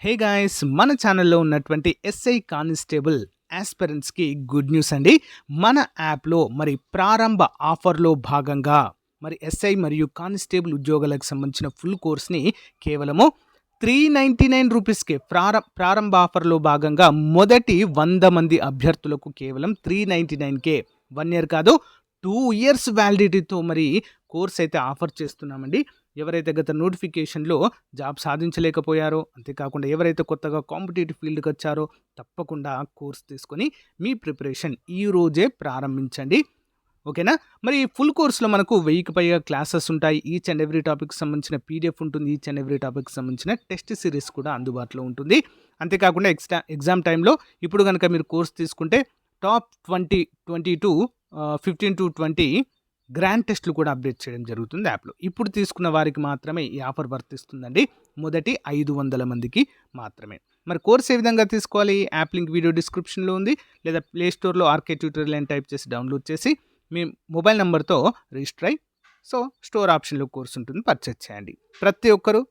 Hey guys మన ఛానల్లో ఉన్నటువంటి ఎస్ఐ కానిస్టేబుల్ ఆస్పిరెంట్స్కి గుడ్ న్యూస్ అండి. మన యాప్లో మరి ప్రారంభ ఆఫర్లో భాగంగా మరి ఎస్ఐ మరియు కానిస్టేబుల్ ఉద్యోగాలకు సంబంధించిన ఫుల్ కోర్స్ని కేవలము త్రీ నైంటీ నైన్ రూపీస్కి ప్రార ప్రారంభ ఆఫర్లో భాగంగా మొదటి వంద మంది అభ్యర్థులకు కేవలం త్రీ నైంటీ నైన్కే వన్ ఇయర్ కాదు టూ ఇయర్స్ వ్యాలిడిటీతో మరి కోర్స్ అయితే ఆఫర్ చేస్తున్నామండి. ఎవరైతే గత నోటిఫికేషన్లో జాబ్ సాధించలేకపోయారో అంతేకాకుండా ఎవరైతే కొత్తగా కాంపిటేటివ్ ఫీల్డ్కి వచ్చారో తప్పకుండా కోర్స్ తీసుకొని మీ ప్రిపరేషన్ ఈ రోజే ప్రారంభించండి. ఓకేనా? మరి ఫుల్ కోర్స్లో మనకు వెయ్యికి పైగా క్లాసెస్ ఉంటాయి. ఈచ్ అండ్ ఎవ్రీ టాపిక్ సంబంధించిన పీడిఎఫ్ ఉంటుంది. ఈచ్ అండ్ ఎవ్రీ టాపిక్ సంబంధించిన టెస్ట్ సిరీస్ కూడా అందుబాటులో ఉంటుంది. అంతేకాకుండా ఎక్స్టా ఎగ్జామ్ టైంలో ఇప్పుడు కనుక మీరు కోర్స్ తీసుకుంటే top twenty twenty two fifteen to twenty grand టెస్ట్లు కూడా అప్డేట్ చేయడం జరుగుతుంది యాప్లో. ఇప్పుడు తీసుకున్న వారికి మాత్రమే ఈ ఆఫర్ వర్తిస్తుందండి. మొదటి ఐదు వందల మందికి మాత్రమే. మరి కోర్స్ ఏ విధంగా తీసుకోవాలి? యాప్ లింక్ వీడియో డిస్క్రిప్షన్లో ఉంది. లేదా ప్లే స్టోర్లో ఆర్కే ట్యూటోరియల్ అని టైప్ చేసి డౌన్లోడ్ చేసి మీ మొబైల్ నెంబర్తో రిజిస్టర్ అయ్యి సో స్టోర్ ఆప్షన్లో కోర్స్ ఉంటుంది పర్చేజ్ చేయండి. ప్రతి ఒక్కరు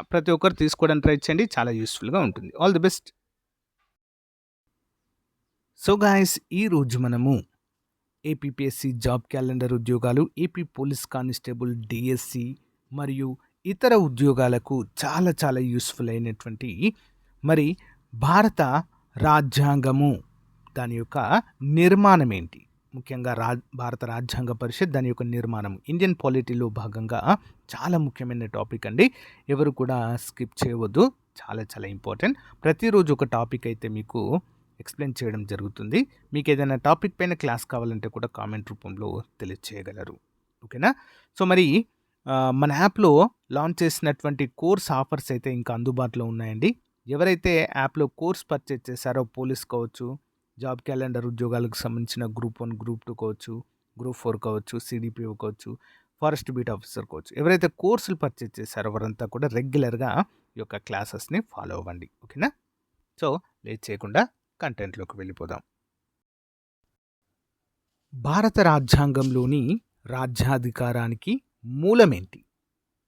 ప్రతి ఒక్కరు తీసుకోవడానికి ట్రై చేయండి. చాలా యూస్ఫుల్గా ఉంటుంది. All the best. So guys ఈరోజు మనము ఏపీపీఎస్సీ జాబ్ క్యాలెండర్ ఉద్యోగాలు ఏపీ పోలీస్ కానిస్టేబుల్ డిఎస్సి మరియు ఇతర ఉద్యోగాలకు చాలా చాలా యూస్ఫుల్ అయినటువంటి మరి భారత రాజ్యాంగము దాని యొక్క నిర్మాణం ఏంటి? ముఖ్యంగా రా భారత రాజ్యాంగ పరిషత్ దాని యొక్క నిర్మాణం ఇండియన్ పాలిటీలో భాగంగా చాలా ముఖ్యమైన టాపిక్ అండి. ఎవరు కూడా స్కిప్ చేయవద్దు. చాలా చాలా ఇంపార్టెంట్. ప్రతిరోజు ఒక టాపిక్ అయితే మీకు ఎక్స్ప్లెయిన్ చేయడం జరుగుతుంది. మీకు ఏదైనా టాపిక్ పైన క్లాస్ కావాలంటే కూడా కామెంట్ రూపంలో తెలియచేయగలరు. ఓకేనా? సో మరి మన యాప్లో లాంచ్ చేసినటువంటి కోర్స్ ఆఫర్స్ అయితే ఇంకా అందుబాటులో ఉన్నాయండి. ఎవరైతే యాప్లో కోర్స్ పర్చేజ్ చేశారో పోలీస్ కావచ్చు జాబ్ క్యాలెండర్ ఉద్యోగాలకు సంబంధించిన గ్రూప్ వన్ గ్రూప్ టూ కావచ్చు గ్రూప్ ఫోర్ కావచ్చు సిడిపిఓ కావచ్చు ఫారెస్ట్ బీట్ ఆఫీసర్ కావచ్చు ఎవరైతే కోర్సులు పర్చేజ్ చేశారో వారంతా కూడా రెగ్యులర్గా ఈ యొక్క క్లాసెస్ని ఫాలో అవ్వండి. ఓకేనా? సో లేట్ చేయకుండా కంటెంట్లోకి వెళ్ళిపోదాం. భారత రాజ్యాంగంలోని రాజ్యాధికారానికి మూలమేంటి?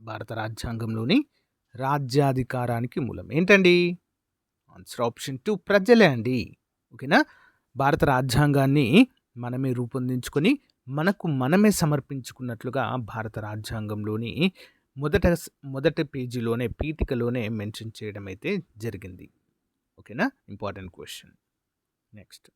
భారత రాజ్యాంగంలోని రాజ్యాధికారానికి మూలం ఏంటండి? ఆన్సర్ ఆప్షన్ టూ ప్రజలే అండి. ఓకేనా? భారత రాజ్యాంగాన్ని మనమే రూపొందించుకొని మనకు మనమే సమర్పించుకున్నట్లుగా భారత రాజ్యాంగంలోని మొదట మొదటి పేజీలోనే పీఠికలోనే మెన్షన్ చేయడం అయితే జరిగింది. ఓకేనా? Important question. నెక్స్ట్.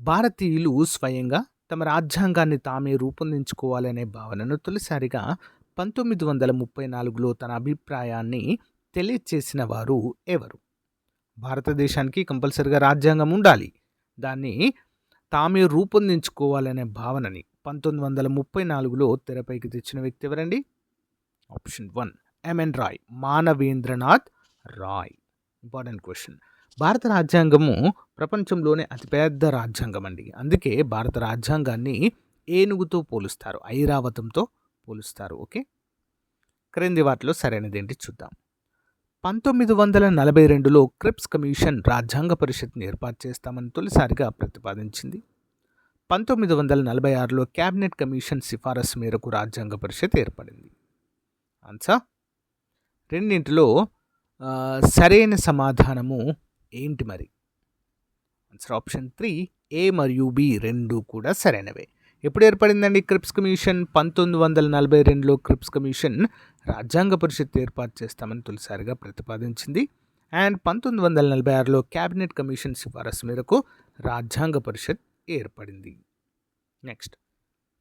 భారతీయులు స్వయంగా తమ రాజ్యాంగాన్ని తామే రూపొందించుకోవాలనే భావనను తొలిసారిగా పంతొమ్మిది వందల ముప్పై నాలుగులో తన అభిప్రాయాన్ని తెలియచేసిన వారు ఎవరు? భారతదేశానికి కంపల్సరిగా రాజ్యాంగం ఉండాలి. దాన్ని తామే రూపొందించుకోవాలనే భావనని పంతొమ్మిది వందల ముప్పై నాలుగులో తెరపైకి తెచ్చిన వ్యక్తి ఎవరండి? Option one. MN Roy Manavendranath Roy. Important question. భారత రాజ్యాంగము ప్రపంచంలోనే అతిపెద్ద రాజ్యాంగం అండి అందుకే భారత రాజ్యాంగాన్ని ఏనుగుతో పోలుస్తారు ఐరావతంతో పోలుస్తారు ఓకే? క్రింది వాటిలో సరైనది ఏంటి చూద్దాం. పంతొమ్మిది వందల నలభై రెండులో క్రిప్స్ కమిషన్ రాజ్యాంగ పరిషత్ని ఏర్పాటు చేస్తామని తొలిసారిగా ప్రతిపాదించింది. పంతొమ్మిది వందల నలభై ఆరులో క్యాబినెట్ కమిషన్ సిఫారసు మేరకు రాజ్యాంగ పరిషత్ ఏర్పడింది. ఆన్సర్? రెండింటిలో సరైన సమాధానము ఏంటి మరి? ఆన్సర్ ఆప్షన్ త్రీ ఏ మరియు బి రెండు కూడా సరైనవే. ఎప్పుడు ఏర్పడిందండి క్రిప్స్ కమిషన్? పంతొమ్మిది వందల నలభై రెండులో క్రిప్స్ కమిషన్ రాజ్యాంగ పరిషత్ ఏర్పాటు చేస్తామని తొలిసారిగా ప్రతిపాదించింది. అండ్ పంతొమ్మిది వందల నలభై ఆరులో క్యాబినెట్ కమిషన్ సిఫారసు మేరకు రాజ్యాంగ పరిషత్ ఏర్పడింది. నెక్స్ట్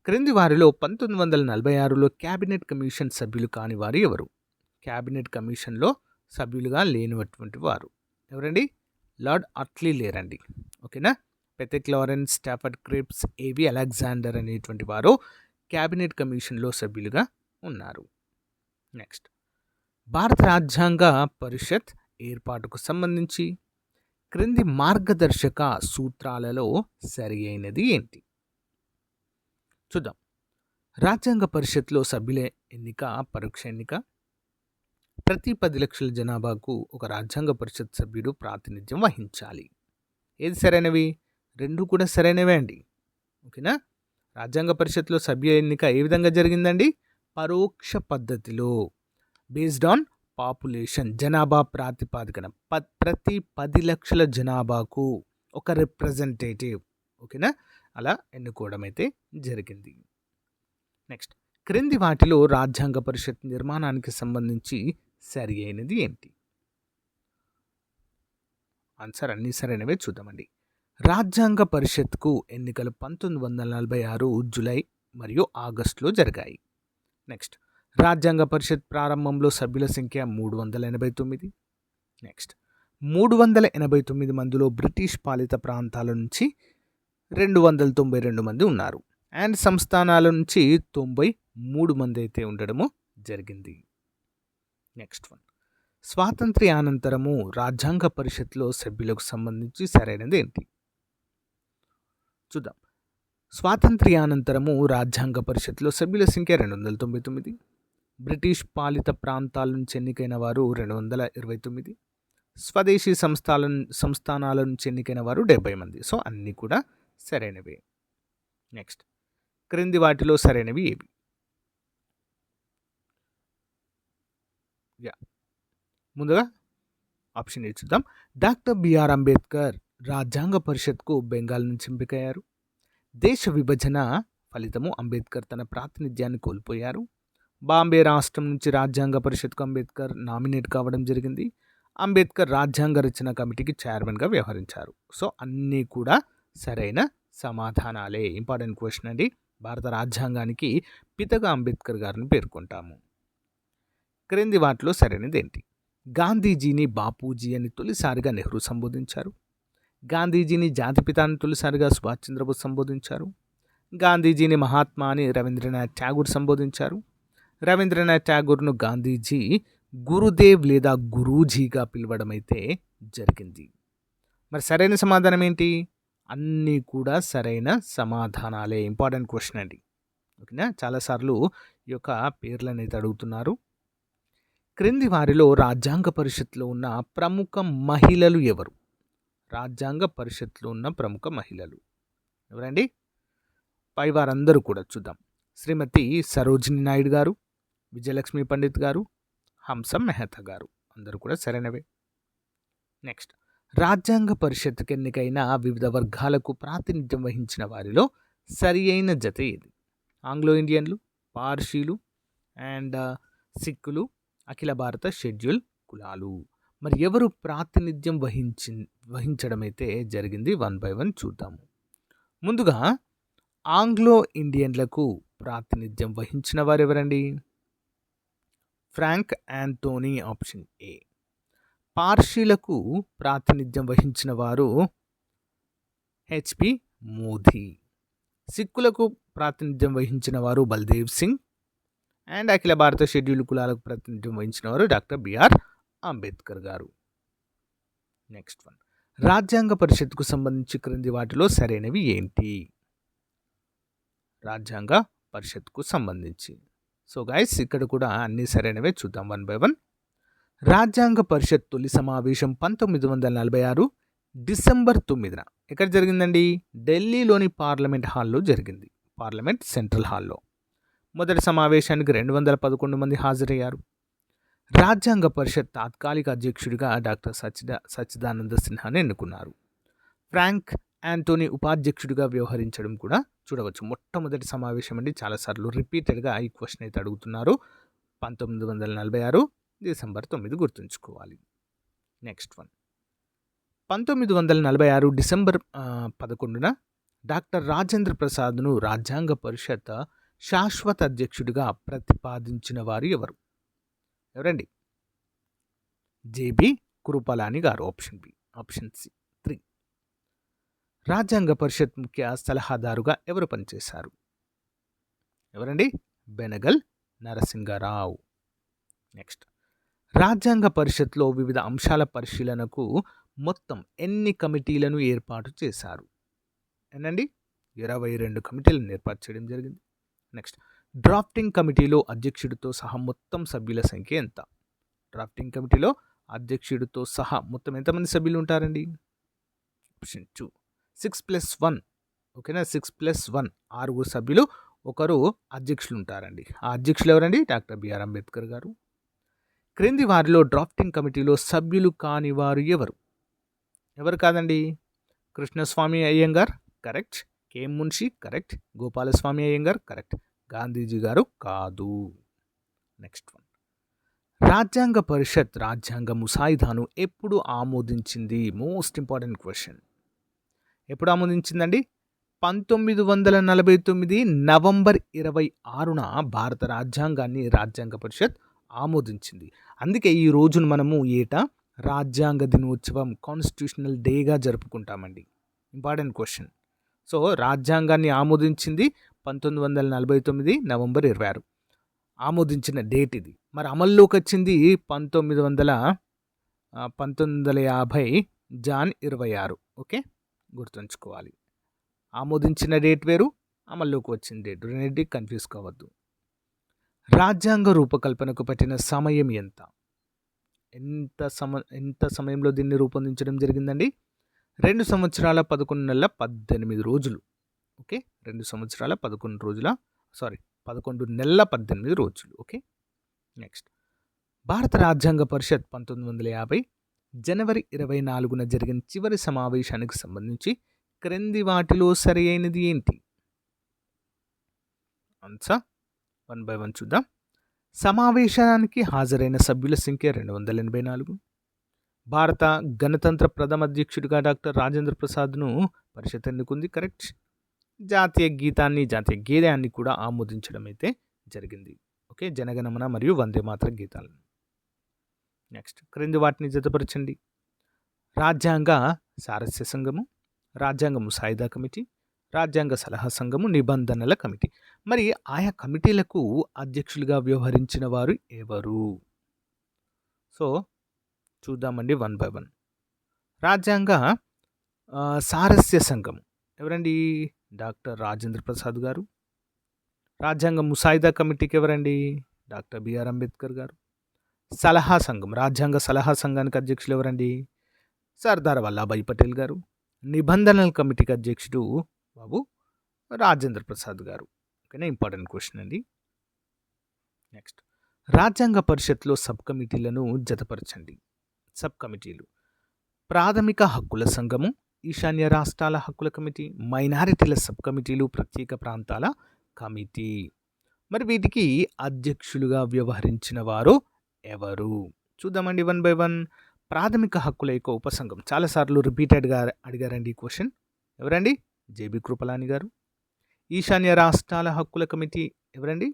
క్రింది వారిలో పంతొమ్మిది వందల నలభై ఆరులో క్యాబినెట్ కమిషన్ సభ్యులు కాని వారు ఎవరు? క్యాబినెట్ కమిషన్లో సభ్యులుగా లేనటువంటి వారు. ఎవరండి? లార్డ్ అట్లీ లేరండి. ఓకేనా? పెథెక్ లారెన్స్ స్టాఫర్డ్ క్రిప్స్ ఏవి అలెగ్జాండర్ అనేటువంటి వారు క్యాబినెట్ కమిషన్లో సభ్యులుగా ఉన్నారు. నెక్స్ట్. భారత రాజ్యాంగ పరిషత్ ఏర్పాటుకు సంబంధించి క్రింది మార్గదర్శక సూత్రాలలో సరి అయినది ఏంటి? చూద్దాం. రాజ్యాంగ పరిషత్లో సభ్యుల ఎన్నిక పరోక్ష ఎన్నిక ప్రతి పది లక్షల జనాభాకు ఒక రాజ్యాంగ పరిషత్ సభ్యుడు ప్రాతినిధ్యం వహించాలి. ఏది సరైనవి? రెండు కూడా సరైనవే అండి. ఓకేనా? రాజ్యాంగ పరిషత్లో సభ్య ఎన్నిక ఏ విధంగా జరిగిందండి? పరోక్ష పద్ధతిలో. బేస్డ్ ఆన్ పాపులేషన్ జనాభా ప్రాతిపాదికన. ప ప్రతి పది లక్షల జనాభాకు ఒక రిప్రజెంటేటివ్. ఓకేనా? అలా ఎన్నుకోవడం అయితే జరిగింది. నెక్స్ట్. క్రింది వాటిలో రాజ్యాంగ పరిషత్ నిర్మాణానికి సంబంధించి సరి అయినది ఏంటి? ఆన్సర్ అన్నీ సరైనవే చూద్దామండి. రాజ్యాంగ పరిషత్కు ఎన్నికలు పంతొమ్మిది వందల నలభై ఆరు జులై మరియు ఆగస్టులో జరిగాయి. నెక్స్ట్ రాజ్యాంగ పరిషత్ ప్రారంభంలో సభ్యుల సంఖ్య మూడు వందల ఎనభై తొమ్మిది. నెక్స్ట్ మూడు వందల ఎనభై తొమ్మిది మందిలో బ్రిటిష్ పాలిత ప్రాంతాల నుంచి రెండు వందల తొంభై రెండు మంది ఉన్నారు. అండ్ సంస్థానాల నుంచి తొంభై మూడు మంది అయితే ఉండడము జరిగింది. Next one. స్వాతంత్ర్యానంతరము రాజ్యాంగ పరిషత్లో సభ్యులకు సంబంధించి సరైనది ఏంటి? చూద్దాం. స్వాతంత్ర్యానంతరము రాజ్యాంగ పరిషత్లో సభ్యుల సంఖ్య రెండు వందల తొంభై తొమ్మిది. బ్రిటిష్ పాలిత ప్రాంతాల నుంచి ఎన్నికైన వారు రెండు వందల ఇరవై తొమ్మిది. స్వదేశీ సంస్థల సంస్థానాల నుంచి ఎన్నికైన వారు డెబ్బై మంది. సో అన్నీ కూడా సరైనవే. నెక్స్ట్. క్రింది వాటిలో సరైనవి ఏవి? యా. ముందుగా ఆప్షన్ ఏ చూద్దాం. డాక్టర్ బిఆర్ అంబేద్కర్ రాజ్యాంగ పరిషత్కు బెంగాల్ నుంచి ఎంపికయ్యారు. దేశ విభజన ఫలితము అంబేద్కర్ తన ప్రాతినిధ్యాన్ని కోల్పోయారు. బాంబే రాష్ట్రం నుంచి రాజ్యాంగ పరిషత్కు అంబేద్కర్ నామినేట్ కావడం జరిగింది. అంబేద్కర్ రాజ్యాంగ రచన కమిటీకి చైర్మన్గా వ్యవహరించారు. సో అన్నీ కూడా సరైన సమాధానాలే. ఇంపార్టెంట్ క్వశ్చన్ అండి. భారత రాజ్యాంగానికి పితగా అంబేద్కర్ గారిని పేర్కొంటాము. క్రింది వాటిలో సరైనదేంటి? గాంధీజీని బాపూజీ అని తొలిసారిగా నెహ్రూ సంబోధించారు. గాంధీజీని జాతిపితాన్ని తొలిసారిగా సుభాష్ చంద్రబోస్ సంబోధించారు. గాంధీజీని మహాత్మా అని రవీంద్రనాథ్ ఠాగూర్ సంబోధించారు. రవీంద్రనాథ్ ఠాగూర్ను గాంధీజీ గురుదేవ్ లేదా గురూజీగా పిలవడం అయితే జరిగింది. మరి సరైన సమాధానం ఏంటి అన్నీ కూడా సరైన సమాధానాలే. ఇంపార్టెంట్ క్వశ్చన్ అండి. ఓకేనా? చాలాసార్లు ఈ యొక్క పేర్లు అనేది అడుగుతున్నారు. క్రింది వారిలో రాజ్యాంగ పరిషత్లో ఉన్న ప్రముఖ మహిళలు ఎవరు? రాజ్యాంగ పరిషత్లో ఉన్న ప్రముఖ మహిళలు ఎవరండి? పై వారందరూ కూడా చూద్దాం. శ్రీమతి సరోజిని నాయుడు గారు విజయలక్ష్మి పండిత్ గారు హంస మెహతా గారు అందరూ కూడా సరైనవే. నెక్స్ట్. రాజ్యాంగ పరిషత్కి ఎన్నికైన వివిధ వర్గాలకు ప్రాతినిధ్యం వహించిన వారిలో సరి అయిన జత ఏది? ఆంగ్లో ఇండియన్లు పార్షీలు అండ్ సిక్కులు అఖిల భారత షెడ్యూల్ కులాలు. మరి ఎవరు ప్రాతినిధ్యం వహించి వహించడమైతే జరిగింది వన్ బై వన్ చూద్దాము. ముందుగా ఆంగ్లో ఇండియన్లకు ప్రాతినిధ్యం వహించిన వారు ఎవరండి ఫ్రాంక్ యాంటోనీ ఆప్షన్ ఏ. పార్షీలకు ప్రాతినిధ్యం వహించిన వారు హెచ్పి మోదీ. సిక్కులకు ప్రాతినిధ్యం వహించిన వారు బల్దేవ్ సింగ్ అండ్ అఖిల భారత షెడ్యూల్ కులాలకు ప్రాతినిధ్యం వహించిన వారు doctor BR Ambedkar garu. Next one. రాజ్యాంగ పరిషత్కు సంబంధించి క్రింది వాటిలో సరైనవి ఏంటి? రాజ్యాంగ పరిషత్కు సంబంధించి. సో గైస్ ఇక్కడ కూడా అన్నీ సరైనవే చూద్దాం వన్ బై వన్. రాజ్యాంగ పరిషత్ తొలి సమావేశం పంతొమ్మిది వందల నలభై ఆరు డిసెంబర్ తొమ్మిదిన. ఎక్కడ జరిగిందండి? ఢిల్లీలోని పార్లమెంట్ హాల్లో జరిగింది. పార్లమెంట్ సెంట్రల్ హాల్లో. మొదటి సమావేశానికి రెండు వందల పదకొండు మంది హాజరయ్యారు. రాజ్యాంగ పరిషత్ తాత్కాలిక అధ్యక్షుడిగా డాక్టర్ సచిదా సచ్చిదానంద సిన్హాని ఎన్నుకున్నారు. ఫ్రాంక్ యాంటోనీ ఉపాధ్యక్షుడిగా వ్యవహరించడం కూడా చూడవచ్చు. మొట్టమొదటి సమావేశం అండి. చాలాసార్లు రిపీటెడ్గా ఈ క్వశ్చన్ అయితే అడుగుతున్నారు. పంతొమ్మిది వందల నలభై ఆరు డిసెంబర్ తొమ్మిది గుర్తుంచుకోవాలి. Next one. పంతొమ్మిది వందల నలభై ఆరు డిసెంబర్ పదకొండున డాక్టర్ రాజేంద్ర ప్రసాద్ను రాజ్యాంగ పరిషత్ శాశ్వత అధ్యక్షుడిగా ప్రతిపాదించిన వారు ఎవరు? ఎవరండి? JB Kripalani garu option B option C three. రాజ్యాంగ పరిషత్ ముఖ్య సలహాదారుగా ఎవరు పనిచేశారు? ఎవరండి? బెనగల్ నరసింగరావు నెక్స్ట్. రాజ్యాంగ పరిషత్లో వివిధ అంశాల పరిశీలనకు మొత్తం ఎన్ని కమిటీలను ఏర్పాటు చేశారు? ఏనండి ఇరవై రెండు కమిటీలను ఏర్పాటు చేయడం జరిగింది. నెక్స్ట్ డ్రాఫ్టింగ్ కమిటీలో అధ్యక్షుడితో సహా మొత్తం సభ్యుల సంఖ్య ఎంత? డ్రాఫ్టింగ్ కమిటీలో అధ్యక్షుడితో సహా మొత్తం ఎంతమంది సభ్యులు ఉంటారండి? Option two six plus one ఓకేనా? సిక్స్ ప్లస్ వన్ ఆరుగురు సభ్యులు ఒకరు అధ్యక్షులు ఉంటారండి. ఆ అధ్యక్షులు ఎవరండి? డాక్టర్ బిఆర్ అంబేద్కర్ గారు. క్రింది వారిలో డ్రాఫ్టింగ్ కమిటీలో సభ్యులు కాని వారు ఎవరు? ఎవరు కాదండి? Krishnaswami Ayyangar correct. K Munshi correct. Gopalaswami Ayyangar correct. Gandhiji garu కాదు. Next one. రాజ్యాంగ పరిషత్ రాజ్యాంగ ముసాయిదాను ఎప్పుడు ఆమోదించింది? Most important question. ఎప్పుడు ఆమోదించిందండి? పంతొమ్మిది వందల నలభై తొమ్మిది నవంబర్ ఇరవై ఆరున భారత రాజ్యాంగాన్ని రాజ్యాంగ పరిషత్ ఆమోదించింది. అందుకే ఈ రోజును మనము ఏటా? రాజ్యాంగ దినోత్సవం కాన్స్టిట్యూషనల్ డేగా జరుపుకుంటామండి. Important question. సో రాజ్యాంగాన్ని ఆమోదించింది పంతొమ్మిది వందల నలభై తొమ్మిది నవంబర్ ఇరవై ఆరు. ఆమోదించిన డేట్ ఇది. మరి అమల్లోకి వచ్చింది పంతొమ్మిది వందల పంతొమ్మిది వందల యాభై జాన్ ఇరవై ఆరు. ఓకే? గుర్తుంచుకోవాలి. ఆమోదించిన డేట్ వేరు అమల్లోకి వచ్చిన డేట్ రెండింటి కన్ఫ్యూజ్ కావద్దు. రాజ్యాంగ రూపకల్పనకు పట్టిన సమయం ఎంత? ఎంత సమ ఎంత సమయంలో దీన్ని రూపొందించడం జరిగిందండి? రెండు సంవత్సరాల పదకొండు నెలల పద్దెనిమిది రోజులు. ఓకే? రెండు సంవత్సరాల పదకొండు రోజుల సారీ పదకొండు నెలల పద్దెనిమిది రోజులు. ఓకే? నెక్స్ట్. భారత రాజ్యాంగ పరిషత్ పంతొమ్మిది వందల యాభై జనవరి ఇరవై నాలుగున జరిగిన చివరి సమావేశానికి సంబంధించి క్రింది వాటిలో సరి అయినది ఏంటి? ఆన్సర్ వన్ బై వన్ చూద్దాం. సమావేశానికి హాజరైన సభ్యుల సంఖ్య రెండు వందల ఎనభై నాలుగు. భారత గణతంత్ర ప్రథమ అధ్యక్షుడిగా డాక్టర్ రాజేంద్ర ప్రసాద్ను పరిషత్ ఎన్నుకుంది కరెక్ట్? జాతీయ గీతాన్ని జాతీయ గేయాన్ని కూడా ఆమోదించడం అయితే జరిగింది. ఓకే జనగణమన మరియు వందే మాత్ర గీతాలను. నెక్స్ట్ క్రింది వాటిని జతపరచండి. రాజ్యాంగ సారస్య సంఘము రాజ్యాంగ ముసాయిదా కమిటీ రాజ్యాంగ సలహా సంఘము నిబంధనల కమిటీ. మరి ఆయా కమిటీలకు అధ్యక్షులుగా వ్యవహరించిన వారు ఎవరు? సో చూద్దామండి వన్ బై వన్. రాజ్యాంగ సారస్య సంఘం ఎవరండి? డాక్టర్ రాజేంద్ర ప్రసాద్ గారు. రాజ్యాంగ ముసాయిదా కమిటీకి ఎవరండి? డాక్టర్ బిఆర్ అంబేద్కర్ గారు. సలహా సంఘం రాజ్యాంగ సలహా సంఘానికి అధ్యక్షులు ఎవరండి? సర్దార్ వల్లభాయ్ పటేల్ గారు. నిబంధనల కమిటీకి అధ్యక్షుడు బాబు రాజేంద్ర ప్రసాద్ గారు. ఓకేనా? ఇంపార్టెంట్ క్వశ్చన్ అండి. నెక్స్ట్. రాజ్యాంగ పరిషత్లో సబ్ కమిటీలను జతపరచండి. సబ్ కమిటీలు ప్రాథమిక హక్కుల సంఘము ఈశాన్య రాష్ట్రాల హక్కుల కమిటీ మైనారిటీల సబ్ కమిటీలు ప్రత్యేక ప్రాంతాల కమిటీ. మరి వీటికి అధ్యక్షులుగా వ్యవహరించిన వారు ఎవరు? చూద్దామండి వన్ బై వన్. ప్రాథమిక హక్కుల యొక్క ఉపసంఘం. చాలాసార్లు రిపీటెడ్గా అడిగారండి ఈ క్వశ్చన్. ఎవరండి? జేబి కృపలాని గారు ఈశాన్య రాష్ట్రాల హక్కుల కమిటీ ఎవరండి?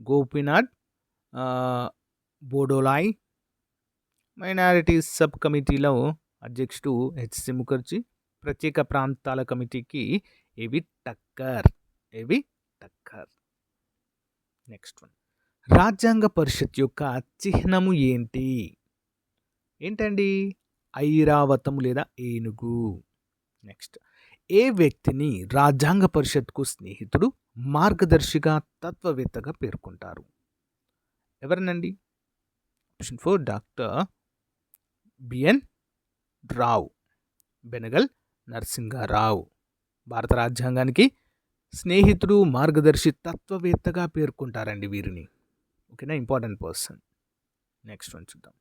గోపీనాథ్ బోడోలాయ్ మైనారిటీ సబ్ కమిటీలో అధ్యక్షుడు హెచ్సి ముఖర్జీ ప్రత్యేక ప్రాంతాల కమిటీకి ఏవి టక్కర్ ఏవి టక్కర్. Next one. రాజ్యాంగ పరిషత్ యొక్క చిహ్నము ఏంటి? ఏంటండి? ఐరావతము లేదా ఏనుగు? నెక్స్ట్. ఏ వ్యక్తిని రాజ్యాంగ పరిషత్కు స్నేహితుడు మార్గదర్శిగా తత్వవేత్తగా పేర్కొంటారు? ఎవరినండి? Option four doctor B N Rao Benegal Narasimha Rao. భారత రాజ్యాంగానికి స్నేహితుడు మార్గదర్శి తత్వవేత్తగా పేర్కొంటారండి వీరిని. ఓకేనా? Important person. నెక్స్ట్ వన్ చూద్దాం.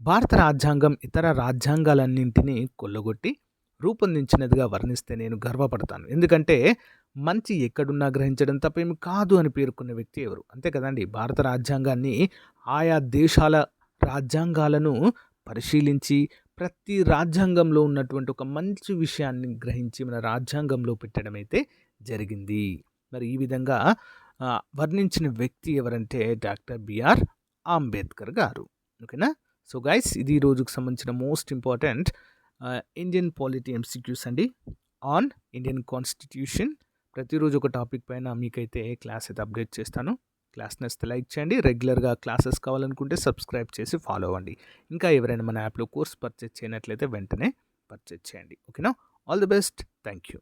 భారత రాజ్యాంగం ఇతర రాజ్యాంగాలన్నింటినీ కొల్లగొట్టి రూపొందించినదిగా వర్ణిస్తే నేను గర్వపడతాను. ఎందుకంటే మంచి ఎక్కడున్నా గ్రహించడం తప్పేమి కాదు అని పేర్కొన్న వ్యక్తి ఎవరు? అంతే కదండి. భారత రాజ్యాంగాన్ని ఆయా దేశాల రాజ్యాంగాలను పరిశీలించి ప్రతి రాజ్యాంగంలో ఉన్నటువంటి ఒక మంచి విషయాన్ని గ్రహించి మన రాజ్యాంగంలో పెట్టడం అయితే జరిగింది. మరి ఈ విధంగా వర్ణించిన వ్యక్తి ఎవరంటే డాక్టర్ బిఆర్ అంబేద్కర్ గారు. ఓకేనా? సో గైస్ ఇది రోజుకు సంబంధించిన most important Indian polity MCQs అండి. ఆన్ ఇండియన్ కాన్స్టిట్యూషన్ ప్రతిరోజు ఒక టాపిక్ పైన మీకైతే క్లాస్ అయితే అప్డేట్ చేస్తాను. క్లాస్ నచ్చితే లైక్ చేయండి. రెగ్యులర్గా క్లాసెస్ కావాలనుకుంటే సబ్స్క్రైబ్ చేసి ఫాలో అవ్వండి. ఇంకా ఎవరైనా మన యాప్లో కోర్స్ పర్చేజ్ చేయనట్లయితే వెంటనే పర్చేజ్ చేయండి. ఓకేనా? All the best thank you